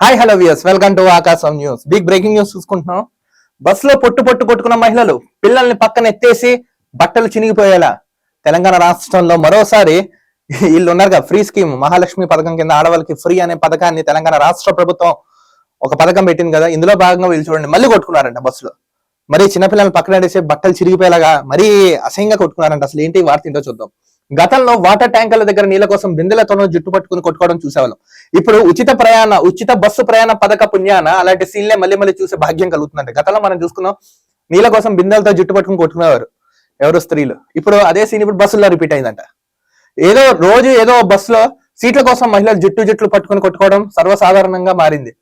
Hi hello viewers welcome to Aakasam news big breaking news చూసుకుంటున్నాం. బస్సులో పొట్టు పొట్టు కొట్టుకున్న మహిళలు పిల్లల్ని పక్కన ఎత్తేసి బట్టలు చినిగిపోయేలా. తెలంగాణ రాష్ట్రంలో మరోసారి వీళ్ళు ఉన్నారు కదా ఫ్రీ స్కీమ్ మహాలక్ష్మి పథకం కింద ఆడవాళ్ళకి ఫ్రీ అనే పథకాన్ని తెలంగాణ రాష్ట్ర ప్రభుత్వం ఒక పథకం పెట్టింది కదా ఇందులో భాగంగా వీళ్ళు చూడండి మళ్ళీ కొట్టుకున్నారంట బస్సులో. మరి చిన్నపిల్లల్ని పక్కన ఎడేసి బట్టలు చిరిగిపోయేలాగా మరీ అసహ్యంగా కొట్టుకున్నారంట. అసలు ఏంటి వార్త ఏంటో చూద్దాం. గతంలో వాటర్ ట్యాంకర్ల దగ్గర నీళ్ళ కోసం బిందెలతోనూ జుట్టు పట్టుకుని కొట్టుకోవడం చూసేవాళ్ళం. ఇప్పుడు ఉచిత ప్రయాణ ఉచిత బస్సు ప్రయాణ పథక పుణ్యాన అలాంటి సీన్లే మళ్ళీ మళ్ళీ చూసే భాగ్యం కలుగుతుందండి. గతంలో మనం చూసుకున్నాం నీళ్ళ కోసం బిందెలతో జుట్టు పట్టుకుని కొట్టుకునేవారు ఎవరు? స్త్రీలు. ఇప్పుడు అదే సీన్ ఇప్పుడు బస్సుల్లో రిపీట్ అయిందంట. ఏదో రోజు ఏదో బస్సులో సీట్ల కోసం మహిళలు జుట్టు జుట్లు పట్టుకుని కొట్టుకోవడం సర్వసాధారణంగా మారింది.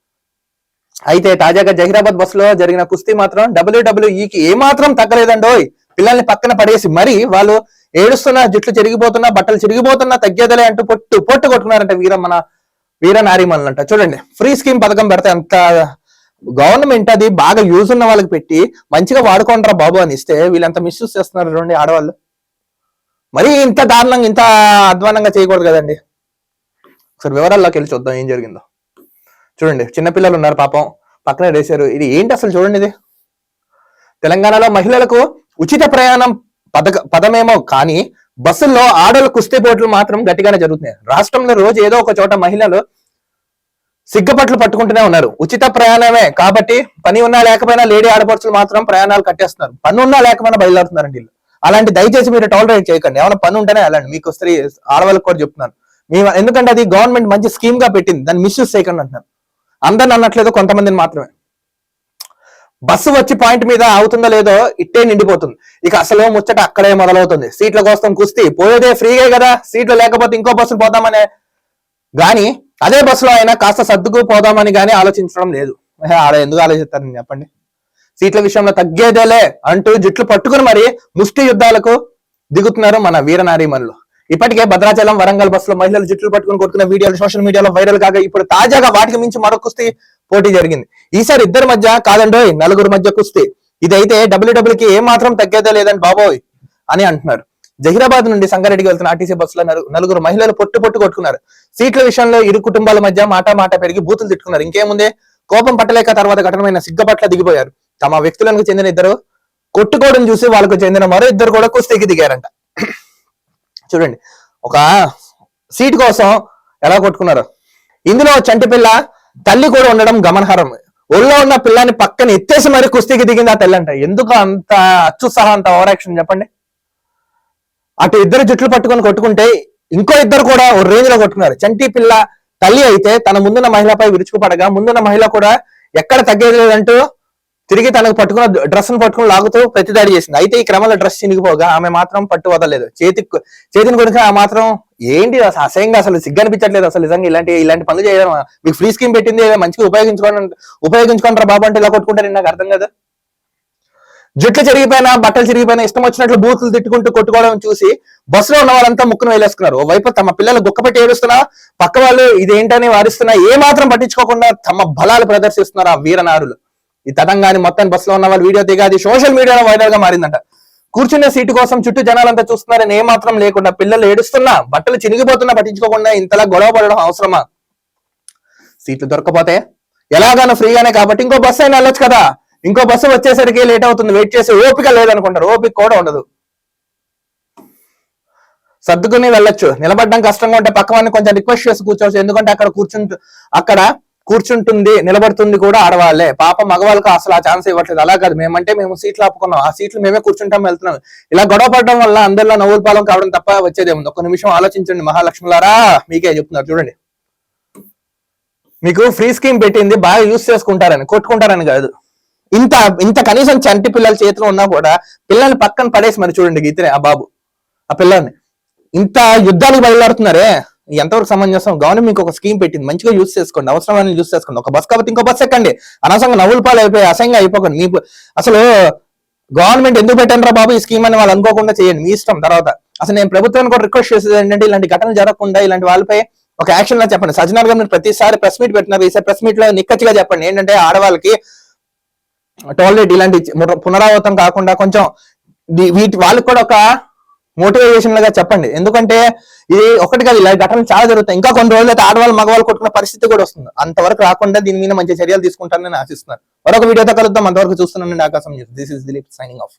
అయితే తాజాగా జహీరాబాద్ బస్సులో జరిగిన కుస్తీ మాత్రం డబ్ల్యూడబ్ల్యూఈకి ఏమాత్రం తగ్గలేదండోయ్. పిల్లల్ని పక్కన పడేసి మరి వాళ్ళు ఏడుస్తున్నా జుట్లు చెరిగిపోతున్నా బట్టలు చిరిగిపోతున్నా తగ్గేదలే అంటూ పొట్టు పొట్టు కొట్టుకున్నారంట వీర మన వీర నారీమణులు అంట చూడండి ఫ్రీ స్కీమ్ పథకం పెడితే అంత గవర్నమెంట్ అది బాగా యూజ్ ఉన్న వాళ్ళకి పెట్టి మంచిగా వాడుకుంటారా బాబు అని ఇస్తే వీళ్ళంత మిస్యూజ్ చేస్తున్నారు చూడండి ఆడవాళ్ళు. మరి ఇంత దారుణంగా ఇంత అధ్వానంగా చేయకూడదు కదండి. ఒకసారి వివరాల్లోకి వెళ్ళి చూద్దాం ఏం జరిగిందో. చూడండి చిన్నపిల్లలు ఉన్నారు పాపం. పక్కనే వేసారు ఇది ఏంటి అసలు చూడండి ఇది? తెలంగాణలో మహిళలకు ఉచిత ప్రయాణం పదక పదమేమో కానీ బస్సుల్లో ఆడోళ్ళ కుస్తీ పోట్లు మాత్రం గట్టిగానే జరుగుతున్నాయి. రాష్ట్రంలో రోజు ఏదో ఒక చోట మహిళలు సిగ్గపట్లు పట్టుకుంటూనే ఉన్నారు. ఉచిత ప్రయాణమే కాబట్టి పని ఉన్నా లేకపోయినా లేడీ ఆడపడుచులు మాత్రం ప్రయాణాలు కట్టేస్తున్నారు. పని ఉన్నా లేకపోయినా బయలుదేరుతున్నారండి వీళ్ళు. అలాంటి దయచేసి మీరు టాలరేట్ చేయకండి. ఏమైనా పని ఉంటేనే వెళ్ళండి. మీకు స్త్రీ ఆడవాళ్ళకి కూడా చెప్తున్నాను. మీ ఎందుకంటే అది గవర్నమెంట్ మంచి స్కీమ్గా పెట్టింది. దాన్ని మిస్యూజ్ చేయకండి అంటున్నాను అందరిని అన్నట్లేదు కొంతమందిని మాత్రమే. బస్సు వచ్చి పాయింట్ మీద అవుతుందో లేదో ఇట్టే నిండిపోతుంది. ఇక అసలు ముచ్చట అక్కడే మొదలవుతుంది. సీట్ల కోసం కుస్తీ. పోయేదే ఫ్రీగా కదా. సీట్లు లేకపోతే ఇంకో బస్సులు పోదామనే. గాని అదే బస్సులో అయినా కాస్త సర్దుకు పోదామని గానీ ఆలోచించడం లేదు. ఆడ ఎందుకు ఆలోచిస్తారని చెప్పండి? సీట్ల విషయంలో తగ్గేదేలే అంటూ జుట్లు పట్టుకుని మరి ముష్టి యుద్ధాలకు దిగుతున్నారు మన వీరనారీమణులు. ఇప్పటికే భద్రాచలం వరంగల్ బస్సులో మహిళలు జుట్లు పట్టుకుని కొట్టుకున్న వీడియోలు సోషల్ మీడియాలో వైరల్ కాగా ఇప్పుడు తాజాగా వాటికి మించి మరో కుస్తీ పోటీ జరిగింది. ఈసారి ఇద్దరి మధ్య కాదండోయ్ నలుగురు మధ్య కుస్తీ. ఇదైతే డబ్ల్యూడబ్ల్యూకి ఏ మాత్రం తగ్గేదే లేదని బాబోయ్ అని అంటున్నారు. జహీరాబాద్ నుండి సంగారెడ్డికి వెళ్తున్న ఆర్టీసీ బస్సులో నలుగురు మహిళలు పొట్టు పొట్టు కొట్టుకున్నారు. సీట్ల విషయంలో ఇరు కుటుంబాల మధ్య మాట మాట పెరిగి బూతులు తిట్టుకున్నారు. ఇంకేముందే? కోపం పట్టలేక తర్వాత ఘటనమైన సిగ్గపట్ల దిగిపోయారు. తమ వ్యక్తులకు చెందిన ఇద్దరు కొట్టుకోవడం చూసి వాళ్ళకు చెందిన మరో ఇద్దరు కూడా కుస్తీకి దిగారంట. చూడండి. ఒక సీట్ కోసం ఎలా కొట్టుకున్నారు? ఇందులో చంటి పిల్ల తల్లి కూడా ఉండడం గమనార్హం. ఒళ్ళో ఉన్న పిల్లాన్ని పక్కన ఎత్తేసి మరి కుస్తీకి దిగింది ఆ తల్లి అంట. ఎందుకు అంత అత్యుత్సాహం అంత ఓవరాక్షన్ చెప్పండి. అటు ఇద్దరు జుట్లు పట్టుకొని కొట్టుకుంటే ఇంకో ఇద్దరు కూడా ఓ రేంజ్లో కొట్టుకున్నారు. చంటి పిల్ల తల్లి అయితే తన ముందున్న మహిళపై విరుచుకుపడగా ముందున్న మహిళ కూడా ఎక్కడ తగ్గేది లేదంటూ తిరిగి తనకు పట్టుకున్న డ్రెస్ను పట్టుకుని లాగుతూ ప్రతిదాడి చేసింది. అయితే ఈ క్రమంలో డ్రెస్ చినిగిపోగా ఆమె మాత్రం పట్టు వదలలేదు చేతి చేతిని గురించి ఆ మాత్రం ఏంటి అసలు అసహ్యంగా అసలు సిగ్గనిపించట్లేదు అసలు నిజంగా ఇలాంటి ఇలాంటి పనులు చేయడం. మీకు ఫ్రీ స్కీమ్ పెట్టింది ఏదో మంచిగా ఉపయోగించుకోండి ఉపయోగించుకుంటారా బాబు అంటే ఇలా కొట్టుకుంటారు నాకు అర్థం కదా. జుట్లు చెరిగిపోయినా బట్టలు చెరిగిపోయినా ఇష్టం వచ్చినట్లు బూతులు తిట్టుకుంటూ కొట్టుకోవడం చూసి బస్సులో ఉన్న వాళ్ళంతా ముక్కును వేలేసుకున్నారు. ఓవైపు తమ పిల్లలు గుక్కపెట్టి ఏడుస్తున్నా పక్క వాళ్ళు ఇదేంటని వారిస్తున్నా ఏ మాత్రం పట్టించుకోకుండా తమ బలాలు ప్రదర్శిస్తున్నారు ఆ వీరనారులు ఈ తతంగాని మొత్తం బస్సులో ఉన్న వాళ్ళు వీడియో దిగా అది సోషల్ మీడియాలో వైరల్గా మారిందంట. కూర్చునే సీటు కోసం చుట్టూ జనాలంతా చూస్తున్నారని ఏ మాత్రం లేకుండా పిల్లలు ఏడుస్తున్నా బట్టలు చినిగిపోతున్నా పట్టించుకోకుండా ఇంతలా గొడవ పడడం అవసరమా? సీట్లు దొరకపోతే ఎలాగానో ఫ్రీగానే కాబట్టి ఇంకో బస్సు అయినా వెళ్ళొచ్చు కదా. ఇంకో బస్సు వచ్చేసరికి లేట్ అవుతుంది వెయిట్ చేసే ఓపిక లేదనుకుంటారు ఓపిక కూడా ఉండదు. సర్దుకుని వెళ్ళొచ్చు నిలబడడం కష్టంగా ఉంటే పక్కవాన్ని కొంచెం రిక్వెస్ట్ చేసి కూర్చోవచ్చు ఎందుకంటే అక్కడ కూర్చుంటూ అక్కడ కూర్చుంటుంది నిలబడుతుంది కూడా ఆడవాళ్ళే పాప మగవాళ్ళకి అసలు ఆ ఛాన్స్ ఇవ్వట్లేదు. అలా కాదు. మేమంటే మేము సీట్లు ఆపుకున్నాం. ఆ సీట్లు మేమే కూర్చుంటాం వెళ్తున్నాం. ఇలా గొడవ పడడం వల్ల అందరిలో నవ్వుల పాలెం కావడం తప్ప వచ్చేదేముంది ఒక నిమిషం ఆలోచించండి మహాలక్ష్ములారా. మీకే చెప్తున్నారు. చూడండి. మీకు ఫ్రీ స్కీమ్ పెట్టింది. బాగా యూస్ చేసుకుంటారని కొట్టుకుంటారని కాదు. ఇంత ఇంత కనీసం చంటి పిల్లల చేతిలో ఉన్నా కూడా పిల్లల్ని పక్కన పడేసి మరి చూడండి గీతనే ఆ బాబు ఆ పిల్లల్ని ఇంత యుద్ధాలకు బయలుదేరుతున్నారే? ఎంతవరకు సమంజసం? గవర్నమెంట్ మీకు ఒక స్కీమ్ పెట్టింది. మంచిగా యూస్ చేసుకోండి. అవసరమైన యూస్ చేసుకోండి. ఒక బస్ కాబట్టి ఇంకో బస్ ఎక్కండి. అనవసరంగా నవ్వుల పాలు అయిపోయి అసహ్యంగా అయిపోకండి. మీ అసలు గవర్నమెంట్ ఎందుకు పెట్టండి బాబు ఈ స్కీమ్ అని వాళ్ళు అనుకోకుండా చేయండి. మీ ఇష్టం తర్వాత. అసలు నేను ప్రభుత్వాన్ని కూడా రిక్వెస్ట్ చేసేది ఏంటంటే ఇలాంటి ఘటనలు జరగకుండా ఇలాంటి వాళ్ళపై ఒక యాక్షన్ లా చెప్పండి. సజ్జనార్ గారు మీరు ప్రతిసారి ప్రెస్ మీట్ పెట్టినారు. ఈసారి ప్రెస్ మీట్లో నిక్కచ్చిగా చెప్పండి. ఏంటంటే ఆడవాళ్ళకి టాయిలెట్ ఇలాంటి పునరావృతం కాకుండా కొంచెం వీటి వాళ్ళకి కూడా ఒక మోటివేషన్ లాగా చెప్పండి. ఎందుకంటే ఇది ఒకటి కాదు ఇలా ఘటనలు చాలా జరుగుతాయి. ఇంకా కొన్ని రోజులు అయితే ఆడవాళ్ళు మగవాళ్ళు కొట్టుకున్న పరిస్థితి కూడా వస్తుంది. అంతవరకు రాకుండా దీని మీద మంచి చర్యలు తీసుకుంటానని ఆశిస్తున్నాను. మరొక వీడియోతో కలుద్దాం. అంతవరకు చూస్తున్నాను Aakasam this is Dileep signing off